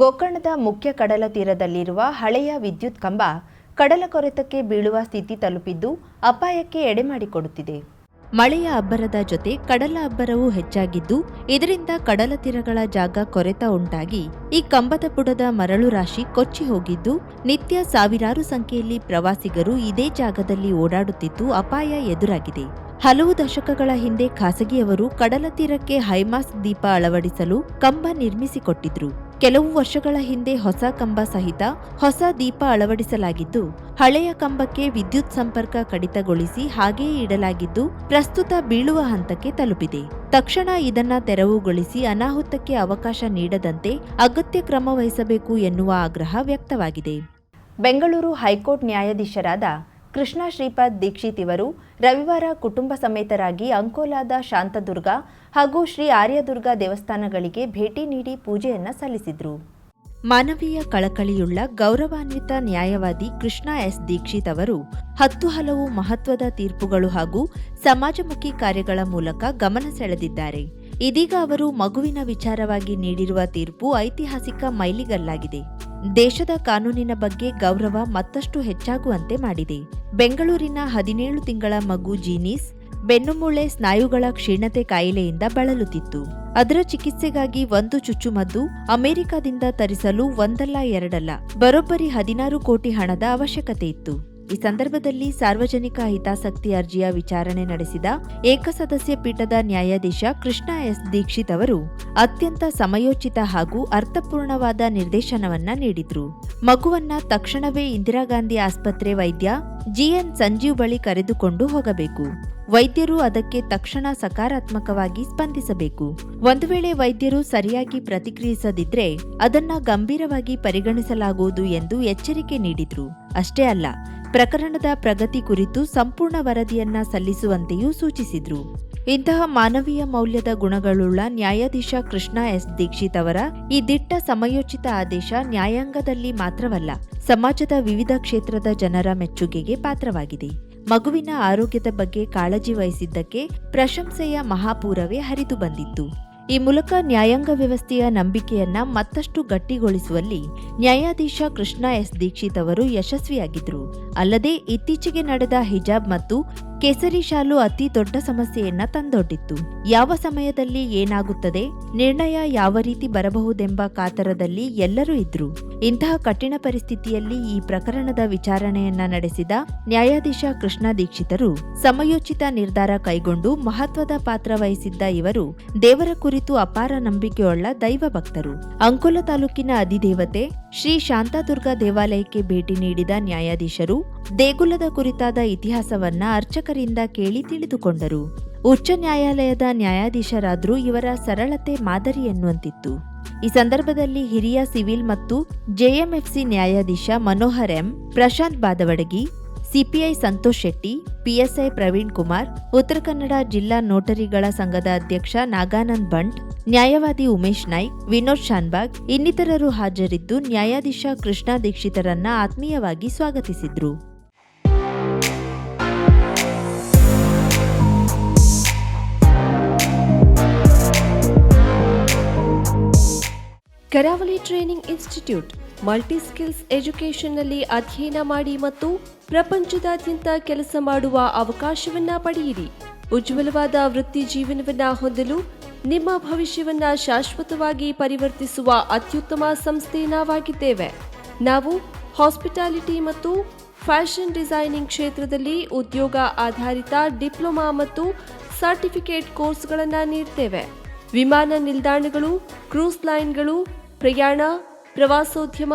ಗೋಕರ್ಣದ ಮುಖ್ಯ ಕಡಲ ತೀರದಲ್ಲಿರುವ ಹಳೆಯ ವಿದ್ಯುತ್ ಕಂಬ ಕಡಲ ಕೊರೆತಕ್ಕೆ ಬೀಳುವ ಸ್ಥಿತಿ ತಲುಪಿದ್ದು ಅಪಾಯಕ್ಕೆ ಎಡೆಮಾಡಿಕೊಡುತ್ತಿದೆ ಮಳೆಯ ಅಬ್ಬರದ ಜೊತೆ ಕಡಲ ಅಬ್ಬರವೂ ಹೆಚ್ಚಾಗಿದ್ದು, ಇದರಿಂದ ಕಡಲ ತೀರಗಳ ಜಾಗ ಕೊರೆತ ಉಂಟಾಗಿ, ಈ ಕಂಬದ ಬುಡದ ಮರಳು ರಾಶಿ ಕೊಚ್ಚಿ ಹೋಗಿದ್ದು, ನಿತ್ಯ ಸಾವಿರಾರು ಸಂಖ್ಯೆಯಲ್ಲಿ ಪ್ರವಾಸಿಗರು ಇದೇ ಜಾಗದಲ್ಲಿ ಓಡಾಡುತ್ತಿದ್ದು ಅಪಾಯ ಎದುರಾಗಿದೆ. ಹಲವು ದಶಕಗಳ ಹಿಂದೆ ಖಾಸಗಿಯವರು ಕಡಲ ತೀರಕ್ಕೆ ಹೈಮಾಸ್ ದೀಪ ಅಳವಡಿಸಲು ಕಂಬ ನಿರ್ಮಿಸಿಕೊಟ್ಟಿದ್ರು. ಕೆಲವು ವರ್ಷಗಳ ಹಿಂದೆ ಹೊಸ ಕಂಬ ಸಹಿತ ಹೊಸ ದೀಪ ಅಳವಡಿಸಲಾಗಿದ್ದು, ಹಳೆಯ ಕಂಬಕ್ಕೆ ವಿದ್ಯುತ್ ಸಂಪರ್ಕ ಕಡಿತಗೊಳಿಸಿ ಹಾಗೆಯೇ ಇಡಲಾಗಿದ್ದು, ಪ್ರಸ್ತುತ ಬೀಳುವ ಹಂತಕ್ಕೆ ತಲುಪಿದೆ. ತಕ್ಷಣ ಇದನ್ನ ತೆರವುಗೊಳಿಸಿ ಅನಾಹುತಕ್ಕೆ ಅವಕಾಶ ನೀಡದಂತೆ ಅಗತ್ಯ ಕ್ರಮ ವಹಿಸಬೇಕು ಎನ್ನುವ ಆಗ್ರಹ ವ್ಯಕ್ತವಾಗಿದೆ. ಬೆಂಗಳೂರು ಹೈಕೋರ್ಟ್ ನ್ಯಾಯಾಧೀಶರಾದ ಕೃಷ್ಣ ಶ್ರೀಪಾದ್ ದೀಕ್ಷಿತ್ ಇವರು ರವಿವಾರ ಕುಟುಂಬ ಸಮೇತರಾಗಿ ಅಂಕೋಲಾದ ಶಾಂತದುರ್ಗ ಹಾಗೂ ಶ್ರೀ ಆರ್ಯದುರ್ಗ ದೇವಸ್ಥಾನಗಳಿಗೆ ಭೇಟಿ ನೀಡಿ ಪೂಜೆಯನ್ನ ಸಲ್ಲಿಸಿದ್ರು. ಮಾನವೀಯ ಕಳಕಳಿಯುಳ್ಳ ಗೌರವಾನ್ವಿತ ನ್ಯಾಯವಾದಿ ಕೃಷ್ಣ ಎಸ್ ದೀಕ್ಷಿತ್ ಅವರು ಹತ್ತು ಹಲವು ಮಹತ್ವದ ತೀರ್ಪುಗಳು ಹಾಗೂ ಸಮಾಜಮುಖಿ ಕಾರ್ಯಗಳ ಮೂಲಕ ಗಮನ ಸೆಳೆದಿದ್ದಾರೆ. ಇದೀಗ ಅವರು ಮಗುವಿನ ವಿಚಾರವಾಗಿ ನೀಡಿರುವ ತೀರ್ಪು ಐತಿಹಾಸಿಕ ಮೈಲಿಗಲ್ಲಾಗಿದೆ. ದೇಶದ ಕಾನೂನಿನ ಬಗ್ಗೆ ಗೌರವ ಮತ್ತಷ್ಟು ಹೆಚ್ಚಾಗುವಂತೆ ಮಾಡಿದೆ. ಬೆಂಗಳೂರಿನ ಹದಿನೇಳು ತಿಂಗಳ ಮಗು ಜೀನೀಸ್ ಬೆನ್ನುಮೂಳೆ ಸ್ನಾಯುಗಳ ಕ್ಷೀಣತೆ ಕಾಯಿಲೆಯಿಂದ ಬಳಲುತ್ತಿತ್ತು. ಅದರ ಚಿಕಿತ್ಸೆಗಾಗಿ ಒಂದು ಚುಚ್ಚುಮದ್ದು ಅಮೆರಿಕದಿಂದ ತರಿಸಲು ಒಂದಲ್ಲ ಎರಡಲ್ಲ. ಬರೋಬ್ಬರಿ ಹದಿನಾರು ಕೋಟಿ ಹಣದ ಅವಶ್ಯಕತೆ ಇತ್ತು. ಈ ಸಂದರ್ಭದಲ್ಲಿ ಸಾರ್ವಜನಿಕ ಹಿತಾಸಕ್ತಿ ಅರ್ಜಿಯ ವಿಚಾರಣೆ ನಡೆಸಿದ ಏಕಸದಸ್ಯ ಪೀಠದ ನ್ಯಾಯಾಧೀಶ ಕೃಷ್ಣ ಎಸ್ ದೀಕ್ಷಿತ್ ಅವರು ಅತ್ಯಂತ ಸಮಯೋಚಿತ ಹಾಗೂ ಅರ್ಥಪೂರ್ಣವಾದ ನಿರ್ದೇಶನವನ್ನ ನೀಡಿದ್ರು. ಮಗುವನ್ನ ತಕ್ಷಣವೇ ಇಂದಿರಾ ಗಾಂಧಿ ಆಸ್ಪತ್ರೆ ವೈದ್ಯ ಜಿಎನ್ ಸಂಜೀವ್ ಬಳಿ ಕರೆದುಕೊಂಡು ಹೋಗಬೇಕು. ವೈದ್ಯರು ಅದಕ್ಕೆ ತಕ್ಷಣ ಸಕಾರಾತ್ಮಕವಾಗಿ ಸ್ಪಂದಿಸಬೇಕು. ಒಂದು ವೇಳೆ ವೈದ್ಯರು ಸರಿಯಾಗಿ ಪ್ರತಿಕ್ರಿಯಿಸದಿದ್ರೆ ಅದನ್ನ ಗಂಭೀರವಾಗಿ ಪರಿಗಣಿಸಲಾಗುವುದು ಎಂದು ಎಚ್ಚರಿಕೆ ನೀಡಿದ್ರು. ಅಷ್ಟೇ ಅಲ್ಲ ಪ್ರಕರಣದ ಪ್ರಗತಿ ಕುರಿತು ಸಂಪೂರ್ಣ ವರದಿಯನ್ನ ಸಲ್ಲಿಸುವಂತೆಯೂ ಸೂಚಿಸಿದ್ರು. ಇಂತಹ ಮಾನವೀಯ ಮೌಲ್ಯದ ಗುಣಗಳುಳ್ಳ ನ್ಯಾಯಾಧೀಶ ಕೃಷ್ಣ ಎಸ್ ದೀಕ್ಷಿತ್ ಅವರ ಈ ದಿಟ್ಟ ಸಮಯೋಚಿತ ಆದೇಶ ನ್ಯಾಯಾಂಗದಲ್ಲಿ ಮಾತ್ರವಲ್ಲ, ಸಮಾಜದ ವಿವಿಧ ಕ್ಷೇತ್ರದ ಜನರ ಮೆಚ್ಚುಗೆಗೆ ಪಾತ್ರವಾಗಿದೆ. ಮಗುವಿನ ಆರೋಗ್ಯದ ಬಗ್ಗೆ ಕಾಳಜಿ ವಹಿಸಿದ್ದಕ್ಕೆ ಪ್ರಶಂಸೆಯ ಮಹಾಪೂರವೇ ಹರಿದು ಬಂದಿತ್ತು. ಈ ಮೂಲಕ ನ್ಯಾಯಾಂಗ ವ್ಯವಸ್ಥೆಯ ನಂಬಿಕೆಯನ್ನ ಮತ್ತಷ್ಟು ಗಟ್ಟಿಗೊಳಿಸುವಲ್ಲಿ ನ್ಯಾಯಾಧೀಶ ಕೃಷ್ಣ ಎಸ್ ದೀಕ್ಷಿತ್ ಅವರು ಯಶಸ್ವಿಯಾಗಿದ್ರು. ಅಲ್ಲದೆ ಇತ್ತೀಚೆಗೆ ನಡೆದ ಹಿಜಾಬ್ ಮತ್ತು ಕೇಸರಿ ಶಾಲು ಅತಿ ದೊಡ್ಡ ಸಮಸ್ಯೆಯನ್ನ ತಂದೊಡ್ಡಿತ್ತು. ಯಾವ ಸಮಯದಲ್ಲಿ ಏನಾಗುತ್ತದೆ? ನಿರ್ಣಯ ಯಾವ ರೀತಿ ಬರಬಹುದೆಂಬ ಕಾತರದಲ್ಲಿ ಎಲ್ಲರೂ ಇದ್ರು. ಇಂತಹ ಕಠಿಣ ಪರಿಸ್ಥಿತಿಯಲ್ಲಿ ಈ ಪ್ರಕರಣದ ವಿಚಾರಣೆಯನ್ನ ನಡೆಸಿದ ನ್ಯಾಯಾಧೀಶ ಕೃಷ್ಣ ದೀಕ್ಷಿತರು, ಸಮಯೋಚಿತ ನಿರ್ಧಾರ ಕೈಗೊಂಡು ಮಹತ್ವದ ಪಾತ್ರ ವಹಿಸಿದ್ದ ಇವರು ದೇವರ ಕುರಿತು ಅಪಾರ ನಂಬಿಕೆಯುಳ್ಳ ದೈವ ಭಕ್ತರು ಅಂಕೋಲ ತಾಲೂಕಿನ ಅಧಿದೇವತೆ ಶ್ರೀ ಶಾಂತಾದುರ್ಗ ದೇವಾಲಯಕ್ಕೆ ಭೇಟಿ ನೀಡಿದ ನ್ಯಾಯಾಧೀಶರು, ದೇಗುಲದ ಕುರಿತಾದ ಇತಿಹಾಸವನ್ನ ಅರ್ಚಕರಿಂದ ಕೇಳಿ ತಿಳಿದುಕೊಂಡರು. ಉಚ್ಚ ನ್ಯಾಯಾಲಯದ ನ್ಯಾಯಾಧೀಶರಾದರೂ ಇವರ ಸರಳತೆ ಮಾದರಿ ಎನ್ನುವಂತಿತ್ತು. ಈ ಸಂದರ್ಭದಲ್ಲಿ ಹಿರಿಯ ಸಿವಿಲ್ ಮತ್ತು ಜೆಎಂಎಫ್ಸಿ ನ್ಯಾಯಾಧೀಶ Manohar M, Prashant Badavadagi CPI Santosh Shetty, PSI Praveen Kumar, Uttara Kannada ಜಿಲ್ಲಾ ನೋಟರಿಗಳ ಸಂಘದ ಅಧ್ಯಕ್ಷ ನಾಗಾನಂದ್ ಬಂಟ್ ನ್ಯಾಯವಾದಿ ಉಮೇಶ್ ನಾಯ್ಕ್, ವಿನೋದ್ ಶಾನ್ಬಾಗ್ ಇನ್ನಿತರರು ಹಾಜರಿದ್ದು ನ್ಯಾಯಾಧೀಶ ಕೃಷ್ಣ ದೀಕ್ಷಿತರನ್ನ ಆತ್ಮೀಯವಾಗಿ ಸ್ವಾಗತಿಸಿದ್ರು. Karavali training institute multi skills ಎಜುಕೇಷನ್ನಲ್ಲಿ ಅಧ್ಯಯನ ಮಾಡಿ ಮತ್ತು ಪ್ರಪಂಚದಾದ್ಯಂತ ಕೆಲಸ ಮಾಡುವ ಅವಕಾಶವನ್ನ ಪಡೆಯಿರಿ. ಉಜ್ವಲವಾದ ವೃತ್ತಿ ಜೀವನವನ್ನ ಹೊಂದಲು ನಿಮ್ಮ ಭವಿಷ್ಯವನ್ನ ಶಾಶ್ವತವಾಗಿ ಪರಿವರ್ತಿಸುವ ಅತ್ಯುತ್ತಮ ಸಂಸ್ಥೆ ನಾವಾಗಿದ್ದೇವೆ. ನಾವು ಹಾಸ್ಪಿಟಾಲಿಟಿ ಮತ್ತು ಫ್ಯಾಷನ್ ಡಿಸೈನಿಂಗ್ ಕ್ಷೇತ್ರದಲ್ಲಿ ಉದ್ಯೋಗ ಆಧಾರಿತ ಡಿಪ್ಲೊಮಾ ಮತ್ತು ಸರ್ಟಿಫಿಕೇಟ್ ಕೋರ್ಸ್ಗಳನ್ನು ನೀಡ್ತೇವೆ. ವಿಮಾನ ನಿಲ್ದಾಣಗಳು, ಕ್ರೂಸ್ ಲೈನ್ಗಳು, ಪ್ರಯಾಣ, ಪ್ರವಾಸೋದ್ಯಮ